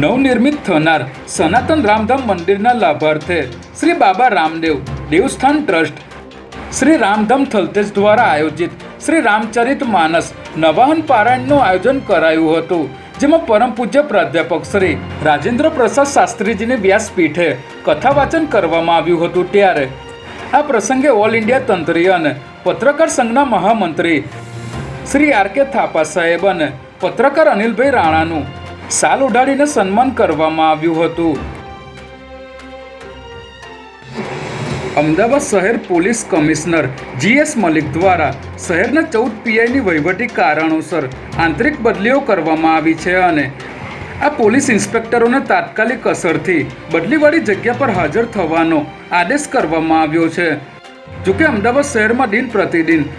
નવનિર્મિત થનાર સનાતન રામધામ મંદિરના લાભાર્થે શ્રી બાબા રામદેવ દેવસ્થાન ટ્રસ્ટ, શ્રી રામધામ થલતેજ દ્વારા આયોજિત શ્રી રામચરિત માનસ નવાહન પારાયણનું આયોજન કરાયું હતું, જેમાં પરમ પૂજ્ય પ્રાધ્યાપક શ્રી રાજેન્દ્ર પ્રસાદ શાસ્ત્રીજીની વ્યાસપીઠે કથા વાચન કરવામાં આવ્યું હતું ત્યારે. આ પ્રસંગે ઓલ ઇન્ડિયા તંત્રી અને પત્રકાર સંઘના મહામંત્રી શ્રી આર કે થાપા સાહેબ અને પત્રકાર અનિલભાઈ રાણાનું સાલ ઉડાડીને સન્માન કરવામાં આવ્યું હતું. અમદાવાદ શહેર પોલીસ કમિશનર જીએસ મલિક દ્વારા શહેરના ચૌદ પીઆઈની વહીવટી કારણોસર આંતરિક બદલીઓ કરવામાં આવી છે અને આ પોલીસ ઇન્સ્પેક્ટરોને તાત્કાલિક અસરથી બદલીવાળી જગ્યા પર હાજર થવાનો આદેશ કરવામાં આવ્યો છે. જોકે અમદાવાદ શહેરમાં દિન પ્રતિદિન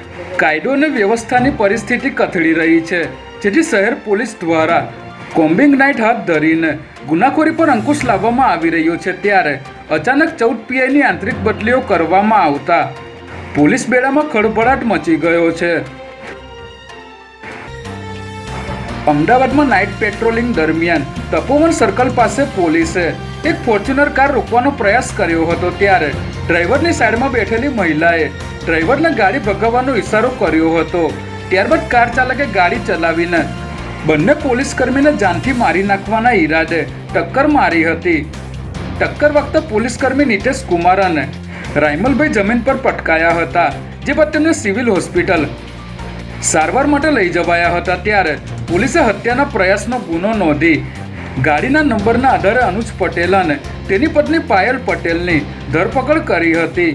કાયદો અને વ્યવસ્થાની પરિસ્થિતિ કથળી રહી છે, જેથી શહેર પોલીસ દ્વારા કોમ્બિંગ નાઇટ હાથ ધરીને ગુનાખોરી પર અંકુશ લાવવામાં આવી રહ્યો છે ત્યારે અચાનક ચૌદ પીઆઈની આંતરિક બદલીઓ કરવામાં આવતા પોલીસ બેડામાં ખળભળાટ મચી ગયો છે. અમદાવાદમાં નાઇટ પેટ્રોલિંગ દરમિયાન તપોવન સર્કલ પાસે પોલીસે એક ફોર્ચ્યુનર કાર રોકવાનો પ્રયાસ કર્યો હતો ત્યારે ડ્રાઈવરની સાઈડમાં બેઠેલી મહિલાએ ડ્રાઈવરને ગાડી ભગાવવાનો ઇશારો કર્યો હતો. ત્યારબાદ કાર ચાલકે ગાડી ચલાવીને બંને પોલીસ કર્મીને જાનથી મારી નાખવાના ઈરાદે ટક્કર મારી હતી. ટક્કર વખતે પોલીસ કર્મી નિતેશ કુમાર અને રાયમલભાઈ જમીન પર પટકાયા હતા, જે બાદ તેમને સિવિલ હોસ્પિટલ સારવાર માટે લઈ જવાયા હતા. ત્યારે પોલીસે હત્યાના પ્રયાસનો ગુનો નોંધી ગાડીના નંબરના આધારે અનુજ પટેલ અને તેની પત્ની પાયલ પટેલની ધરપકડ કરી હતી.